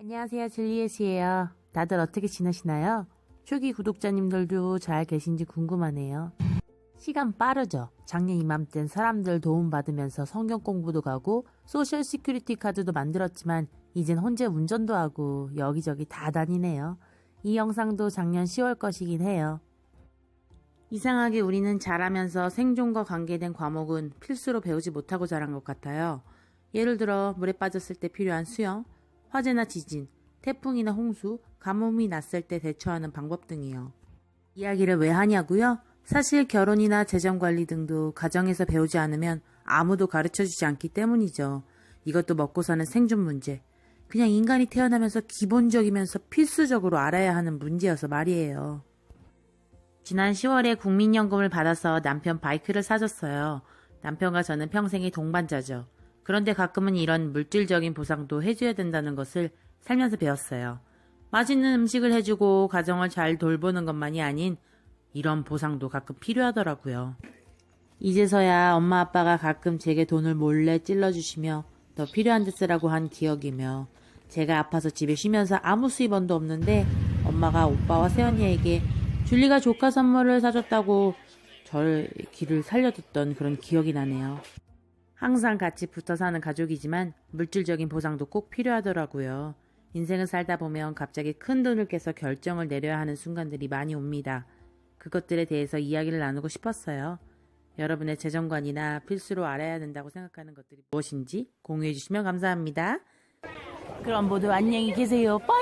안녕하세요. 줄리엣이에요. 다들 어떻게 지내시나요? 초기 구독자님들도 잘 계신지 궁금하네요. 시간 빠르죠? 작년 이맘땐 사람들 도움받으면서 성경 공부도 가고 소셜 시큐리티 카드도 만들었지만 이젠 혼자 운전도 하고 여기저기 다 다니네요. 이 영상도 작년 10월 것이긴 해요. 이상하게 우리는 자라면서 생존과 관계된 과목은 필수로 배우지 못하고 자란 것 같아요. 예를 들어 물에 빠졌을 때 필요한 수영, 화재나 지진, 태풍이나 홍수, 가뭄이 났을 때 대처하는 방법 등이요. 이야기를 왜 하냐고요? 사실 결혼이나 재정관리 등도 가정에서 배우지 않으면 아무도 가르쳐주지 않기 때문이죠. 이것도 먹고 사는 생존 문제. 그냥 인간이 태어나면서 기본적이면서 필수적으로 알아야 하는 문제여서 말이에요. 지난 10월에 국민연금을 받아서 남편 바이크를 사줬어요. 남편과 저는 평생의 동반자죠. 그런데 가끔은 이런 물질적인 보상도 해줘야 된다는 것을 살면서 배웠어요. 맛있는 음식을 해주고 가정을 잘 돌보는 것만이 아닌 이런 보상도 가끔 필요하더라고요. 이제서야 엄마 아빠가 가끔 제게 돈을 몰래 찔러주시며 더 필요한 데 쓰라고 한 기억이며 제가 아파서 집에 쉬면서 아무 수입원도 없는데 엄마가 오빠와 세연이에게 줄리가 조카 선물을 사줬다고 저를 길을 살려줬던 그런 기억이 나네요. 항상 같이 붙어 사는 가족이지만 물질적인 보상도 꼭 필요하더라고요. 인생을 살다 보면 갑자기 큰 돈을 깨서 결정을 내려야 하는 순간들이 많이 옵니다. 그것들에 대해서 이야기를 나누고 싶었어요. 여러분의 재정관이나 필수로 알아야 된다고 생각하는 것들이 무엇인지 공유해 주시면 감사합니다. 그럼 모두 안녕히 계세요. 빠잉!